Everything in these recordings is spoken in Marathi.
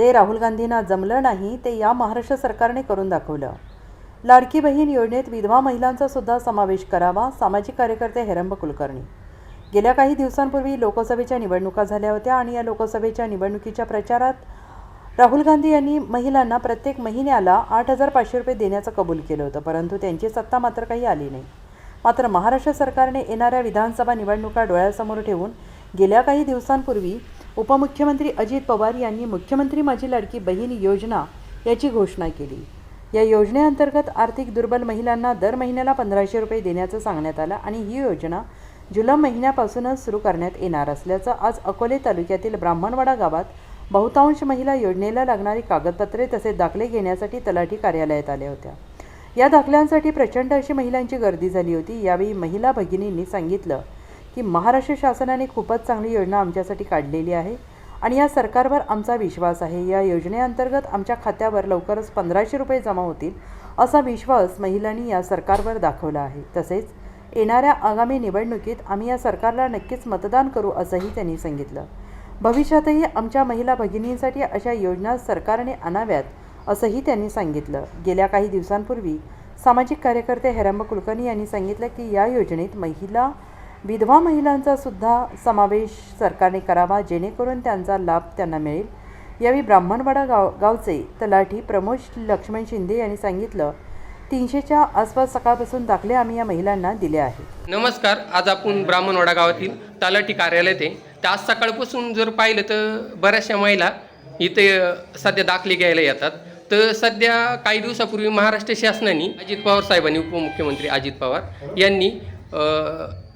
जे राहुल गांधींना जमलं नाही ते या महाराष्ट्र सरकारने करून दाखवलं. लाडकी बहीण योजनेत विधवा महिलांचा सुद्धा समावेश करावा सामाजिक कार्यकर्ते हेरंब कुलकर्णी. गेल्या काही दिवसांपूर्वी लोकसभेच्या निवडणुका झाल्या होत्या आणि या लोकसभेच्या निवडणुकीच्या प्रचारात राहुल गांधी यांनी महिलांना प्रत्येक महिन्याला आठ हजार पाचशे रुपये देण्याचं कबूल केलं होतं परंतु त्यांची सत्ता मात्र काही आली नाही. मात्र महाराष्ट्र सरकारने येणाऱ्या विधानसभा निवडणुका डोळ्यासमोर ठेवून गेल्या काही दिवसांपूर्वी उपमुख्यमंत्री अजित पवार यांनी मुख्यमंत्री माझी लाडकी बहीण योजना याची घोषणा केली. या योजनेअंतर्गत आर्थिक दुर्बल महिलांना दर महिन्याला पंधराशे रुपये देण्याचं सांगण्यात आलं आणि ही योजना जुलै महिन्यापासूनच सुरू करण्यात येणार असल्याचं आज अकोले तालुक्यातील ब्राह्मणवाडा गावात बहुतांश महिला योजनेला लागणारी कागदपत्रे तसेच दाखले घेण्यासाठी तलाठी कार्यालयात आल्या होत्या. या दाखल्यांसाठी प्रचंड अशी महिलांची गर्दी झाली होती यावेळी महिला भगिनींनी सांगितलं की महाराष्ट्र शासनाने खूपच चांगली योजना आमच्यासाठी काढलेली आहे. आणि या सरकारवर आमचा विश्वास आहे. या योजनेअंतर्गत आमच्या खात्यावर लवकरच पंधराशे रुपये जमा होतील असा विश्वास महिलांनी या सरकारवर दाखवला आहे. तसेच येणाऱ्या आगामी निवडणुकीत आम्ही या सरकारला नक्कीच मतदान करू असंही त्यांनी सांगितलं. भविष्यातही आमच्या महिला भगिनींसाठी अशा योजना सरकारने आणाव्यात असंही त्यांनी सांगितलं. गेल्या काही दिवसांपूर्वी सामाजिक कार्यकर्ते हेरंब कुलकर्णी यांनी सांगितलं की या योजनेत महिला विधवा महिलांचा सुद्धा समावेश सरकारने करावा जेणेकरून त्यांचा लाभ त्यांना मिळेल. यावेळी ब्राह्मणवाडा गाव गावचे तलाठी प्रमोद लक्ष्मण शिंदे यांनी सांगितलं तीनशेच्या आसपास सकाळपासून दाखले आम्ही या महिलांना दिले आहेत. नमस्कार आज आपण ब्राह्मणवाडा गावातील तलाठी कार्यालय ते आज सकाळपासून जर पाहिलं तर बऱ्याचशा महिला इथे सध्या दाखले घ्यायला येतात. तर सध्या काही दिवसापूर्वी महाराष्ट्र शासनाने अजित पवार साहेबांनी उपमुख्यमंत्री अजित पवार यांनी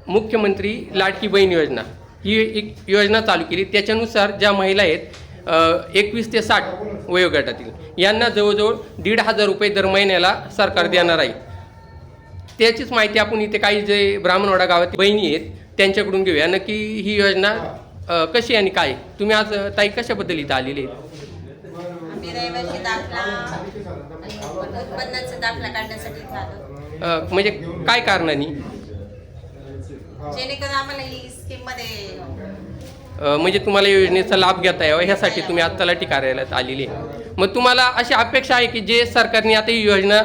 मुख्यमंत्री लाडकी बहीण योजना. ही एक योजना चालू केली. त्याच्यानुसार ज्या महिला आहेत एकवीस ते साठ वयोगटातील यांना जवळजवळ दीड हजार रुपये दर महिन्याला सरकार देणार आहे. त्याचीच माहिती आपण इथे काही जे ब्राह्मणवाडा गावातील बहिणी आहेत त्यांच्याकडून घेऊया. नक्की ही योजना कशी आणि काय? तुम्ही आज ताई कशाबद्दल इथं आलेले आहेत? आम्ही रहिवासी दाखला आणि उत्पन्नाचा दाखला काढण्यासाठी इथं आलो. अ, म्हणजे काय कारणाने जेणेकरून आम्हाला ही स्कीममध्ये अ, म्हणजे तुम्हाला या योजनेचा लाभ घेता यावा ह्यासाठी तुम्ही आज तलाठी कार्यालयात आलेले आहे. मग तुम्हाला अशी अपेक्षा आहे की जे सरकारने आता ही योजना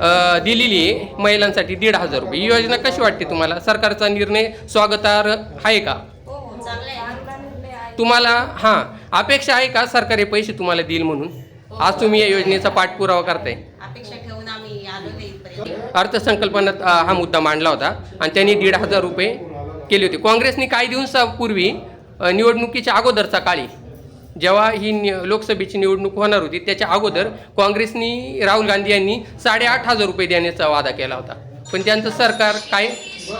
अ, दिलेली आहे महिलांसाठी दीड हजार रुपये. ही योजना कशी वाटते तुम्हाला? सरकारचा निर्णय स्वागतार्ह आहे का? हो हो चांगलं आहे. तुम्हाला हां अपेक्षा आहे का सरकार हे पैसे तुम्हाला देईल म्हणून? आज तुम्ही या योजनेचा पाठपुरावा करताय. अपेक्षा ठेवून आम्ही आलो नाही इथपर्यंत अर्थसंकल्पनात हा मुद्दा मांडला होता आणि त्यांनी दीड हजार रुपये केले होते. काँग्रेसने काही दिवसापूर्वी निवडणुकीच्या अगोदरचा काळी जेव्हा ही लोकसभेची निवडणूक होणार होती त्याच्या अगोदर काँग्रेसनी राहुल गांधी यांनी साडेआठ हजार रुपये देण्याचा वादा केला होता. पण त्यांचं सरकार काय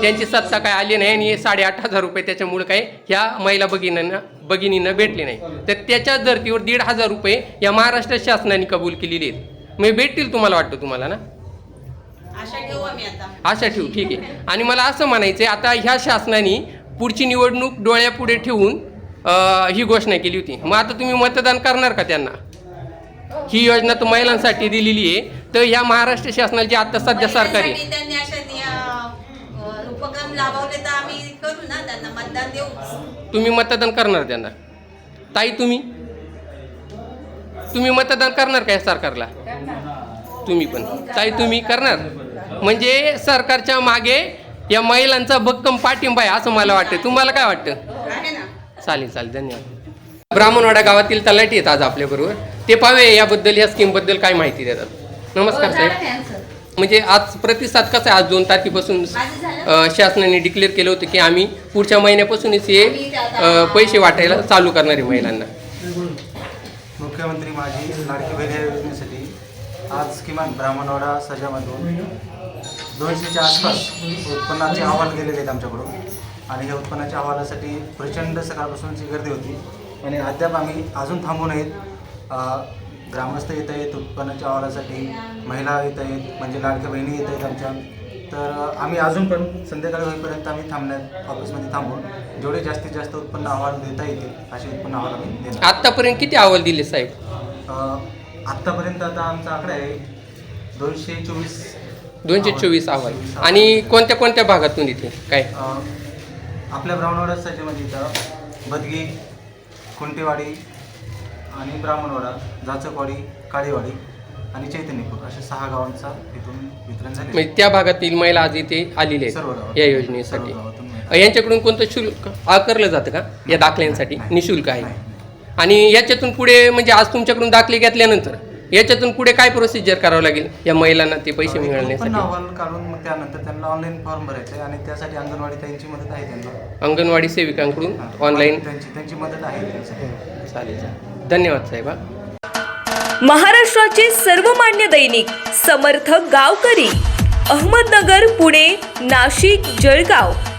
त्यांची सत्ता काय आली नाही आणि साडेआठ हजार रुपये त्याच्यामुळे काय ह्या महिला भगिनींना भगिनींना भेटले नाही. तर त्याच्या धर्तीवर दीड हजार रुपये या महाराष्ट्र शासनाने कबूल केलेले आहेत. मग भेटतील तुम्हाला वाटतं तुम्हाला ना? आशा ठेवू ठीक आहे. आणि मला असं म्हणायचं आहे आता ह्या शासनाने पुढची निवडणूक डोळ्यापुढे ठेवून ही घोषणा केली होती. मग आता तुम्ही मतदान करणार का त्यांना? ही योजना तर महिलांसाठी दिलेली आहे. तर ह्या महाराष्ट्र शासनाची आता सध्या सरकार आहे तुम्ही मतदान करणार त्यांना? ताई तुम्ही? तुम्ही मतदान करणार का या सरकारला? तुम्ही पण. ताई तुम्ही करणार? म्हणजे सरकारच्या मागे या महिलांचा भक्कम पाठिंबा आहे असं मला वाटतं. तुम्हाला काय वाटतं? आहे ना. चालेल चालेल. धन्यवाद. ब्राह्मणवाडा गावातील तलाठी आहेत आज आपल्याबरोबर ते पाहूया याबद्दल या स्कीमबद्दल काय माहिती देतात. नमस्कार साहेब. म्हणजे आज प्रतिसाद कसा आहे? आज दोन तारखेपासून शासनाने डिक्लेअर केलं होतं की आम्ही पुढच्या महिन्यापासूनच हे पैसे वाटायला चालू करणार आहे महिलांना. मुख्यमंत्री माझी लाडकी बहीण आज किमान ब्राह्मणवाडा सजामधून दोनशेच्या आसपास उत्पन्नाचे अहवाल गेलेले आहेत आमच्याकडून. आणि या उत्पन्नाच्या अहवालासाठी प्रचंड सकाळपासूनची गर्दी होती. आणि अद्याप आम्ही अजून थांबू नयेत. ग्रामस्थ येत आहेत उत्पन्नाच्या अहवालासाठी महिला येत आहेत म्हणजे लाडक्या बहिणी येत आहेत आमच्या. तर आम्ही अजून पण संध्याकाळी होईपर्यंत आम्ही थांबण्यात ऑफिसमध्ये थांबून जेवढे जास्तीत जास्त उत्पन्न अहवाल देता येतील असे उत्पन्न अहवाल आम्ही देणार. आत्तापर्यंत किती अहवाल दिले साहेब? आत्तापर्यंत आता आमचा आकडा आहे दोनशे चोवीस दोनशे चोवीस अहवाल आणि कोणत्या कोणत्या भागातून इथे? काय? अ, आपल्या ब्राह्मणवाडा राज्यामध्ये इथं बदगी खुंटेवाडी आणि ब्राह्मणवाडा जाचकवाडी काळीवाडी आणि चैतन्यपूर अशा सहा गावांचा इथून वितरण झाले म्हणजे त्या भागातील महिला आज इथे आलेल्या सर्व आहेत गावात या सर्व योजनेसाठी गावातून यांच्याकडून कोणतं शुल्क आकारलं जातं का? या दाखल्यांसाठी. निशुल्क आहे. नाही. आणि याच्यातून पुढे म्हणजे आज तुमच्याकडून दाखले घेतल्यानंतर याच्यातून पुढे काय प्रोसिजर करावं लागेल? या महिलांना ते पैसे मिळण्यासाठी अहवाल काढून मग त्यानंतर त्यांना ऑनलाईन फॉर्म भरायचा आहे आणि त्यासाठी अंगणवाडी ताईंची मदत आहे त्यांना. अंगणवाडी सेविकांकडून. ऑनलाईन त्यांची त्यांची मदत आहे चालेल चालेल. धन्यवाद साहेब हा. महाराष्ट्राचे सर्वमान्य दैनिक समर्थ गावकरी अहमदनगर पुणे नाशिक जळगाव.